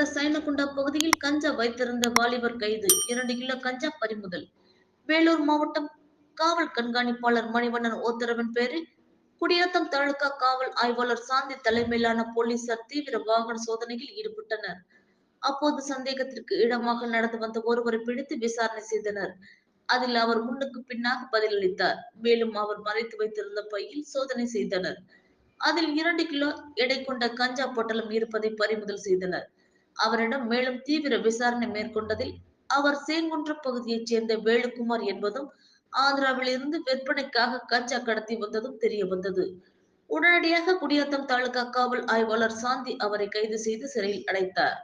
சைனகுண்டா பகுதியில் கஞ்சா வைத்திருந்த வாலிபர் கைது. இரண்டு கிலோ கஞ்சா பறிமுதல். வேலூர் மாவட்டம் காவல் கண்காணிப்பாளர் மணிவண்ணன் உத்தரவின் பேரில் குடியாத்தம் தாலுகா காவல் ஆய்வாளர் சாந்தி தலைமையிலான போலீசார் தீவிர வாகன சோதனையில் ஈடுபட்டனர். அப்போது சந்தேகத்திற்கு இடமாக நடந்து வந்த ஒருவரை பிடித்து விசாரணை செய்தனர். அதில் அவர் முன்னுக்கு பின்னாக பதிலளித்தார். மேலும் அவர் மறைத்து வைத்திருந்த பையில் சோதனை செய்தனர். அதில் இரண்டு கிலோ எடை கொண்ட கஞ்சா பொட்டலம் இருப்பதை பறிமுதல் செய்தனர். அவரிடம் மேலும் தீவிர விசாரணை மேற்கொண்டதில் அவர் சேங்குன்ற பகுதியைச் சேர்ந்த வேலுக்குமார் என்பதும் ஆந்திராவில் இருந்து விற்பனைக்காக கஞ்சா கடத்தி வந்ததும் தெரிய வந்தது. உடனடியாக குடியாத்தம் தாலுகா காவல் ஆய்வாளர் சாந்தி அவரை கைது செய்து சிறையில் அடைத்தார்.